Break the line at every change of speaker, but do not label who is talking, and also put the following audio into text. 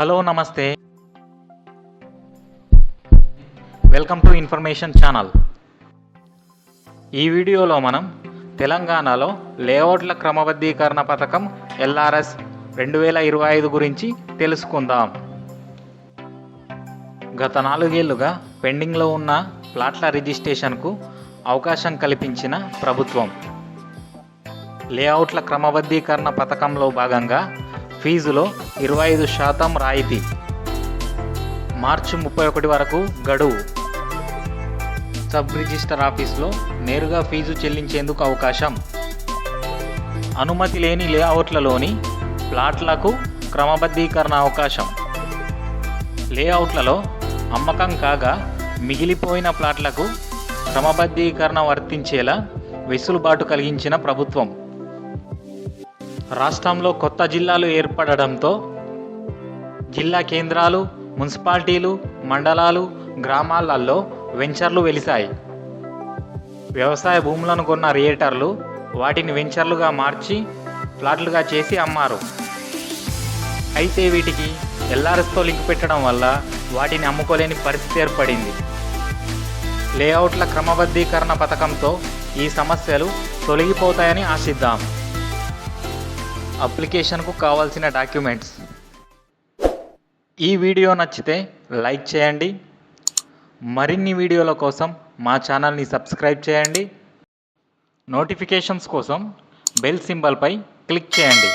Hello నమస్తే. Welcome to information channel. ఈ వీడియోలో మనం తెలంగాణలో లేఅవుట్ల క్రమబద్ధీకరణ పథకం ఎల్ఆర్ఎస్ రెండు వేల ఇరవై ఐదు గురించి తెలుసుకుందాం. గత నాలుగేళ్ళుగా పెండింగ్లో ఉన్న ప్లాట్ల రిజిస్ట్రేషన్కు అవకాశం కల్పించిన ప్రభుత్వం. లేఅవుట్ల క్రమబద్ధీకరణ పథకంలో భాగంగా ఫీజులో ఇరవై ఐదు శాతం రాయితీ. మార్చి ముప్పై ఒకటి వరకు గడువు. సబ్ రిజిస్టర్ ఆఫీస్లో నేరుగా ఫీజు చెల్లించేందుకు అవకాశం. అనుమతి లేని లేఅవుట్లలోని ప్లాట్లకు క్రమబద్ధీకరణ అవకాశం. లేఅవుట్లలో అమ్మకం కాగా మిగిలిపోయిన ప్లాట్లకు క్రమబద్ధీకరణ వర్తించేలా వెసులుబాటు కలిగించిన ప్రభుత్వం. రాష్ట్రంలో కొత్త జిల్లాలు ఏర్పడడంతో జిల్లా కేంద్రాలు మున్సిపాలిటీలు మండలాలు గ్రామాలలో వెంచర్లు వెలిశాయి. వ్యవసాయ భూములను కొన్న రియేటర్లు వాటిని వెంచర్లుగా మార్చి ప్లాట్లుగా చేసి అమ్మారు. అయితే వీటికి ఎల్ఆర్ఎస్తో లింక్ పెట్టడం వల్ల వాటిని అమ్ముకోలేని పరిస్థితి ఏర్పడింది. లేఅవుట్ల క్రమబద్ధీకరణ పథకంతో ఈ సమస్యలు తొలగిపోతాయని ఆశిద్దాం. అప్లికేషన్కు కావాల్సిన డాక్యుమెంట్స్. ఈ వీడియో నచ్చితే లైక్ చేయండి. మరిన్ని వీడియోల కోసం మా ఛానల్ని సబ్స్క్రైబ్ చేయండి. నోటిఫికేషన్స్ కోసం బెల్ సింబల్పై క్లిక్ చేయండి.